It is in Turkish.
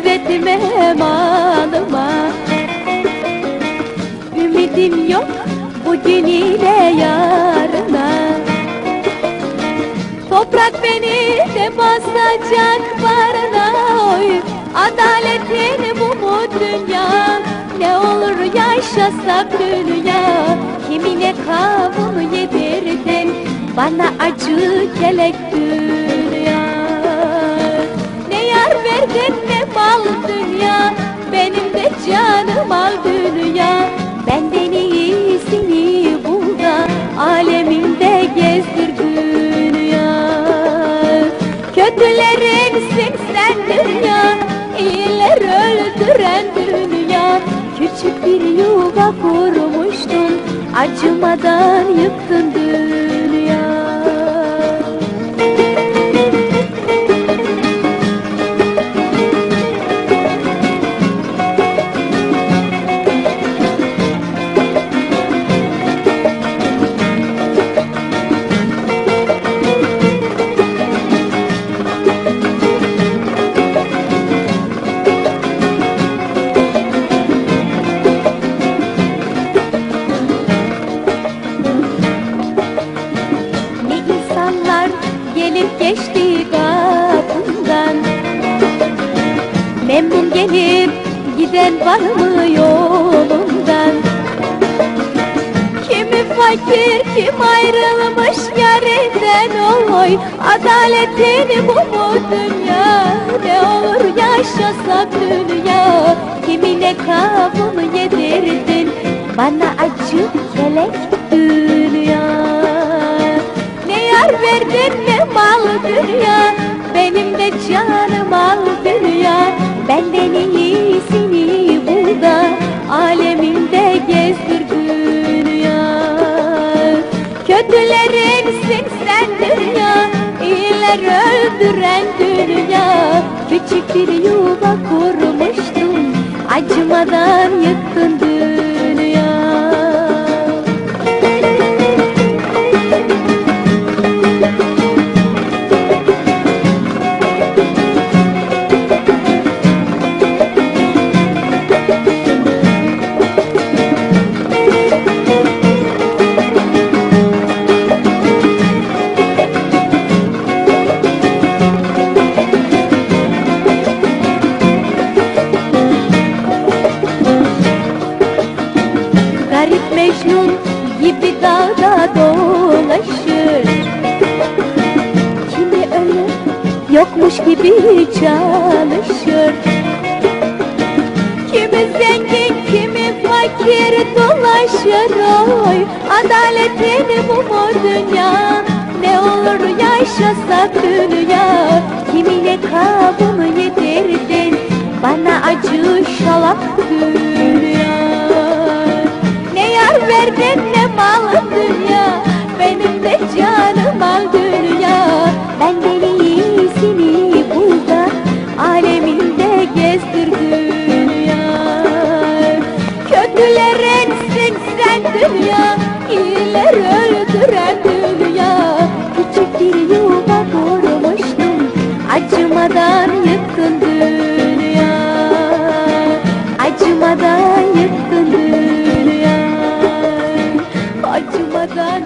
servetime malıma. Ümidim yok bugün ile yarına. Toprak beni de basacak barına oy. Adaletin bu mu dünya Ne olur yaşasak dünya. Kimine kavunu yedirdin Bana acı kelek dünya Küçük bir yuva kurmuştun. Acımadan yıktın dünya Gelip giden var mı yolundan? Kimi fakir kim ayrılmış yarinden oy? Adaletin bu mu dünya Ne olur yaşasak dünya. Kimine kavunu yedirdin Bana acı kelek dünya. Ne yar verdin ne mal dünya Benim de canım al dünya Benden iyisini bul da Aleminde gezdir dünya. Kötülerinsin sen dünya iyiler öldüren dünya. Küçük bir yuva kurmuştum Acımadan yıktın dünya dağda dolaşır. Kimi öyle yokmuş gibi çalışır. Kimi zengin kimi fakir dolaşır oy. Adaletin bu mu dünya Ne olur yaşasak dünya. Kimine kabını yedirdin Bana acı şalak mal dünya Benim de canım al dünya Benden iyisini bul da Aleminde gezdir dünya Kötülerinsin sen dünya iyiler öldüren dünya. Küçük bir yuva kurmuştum Acımadan yıktın Acımadan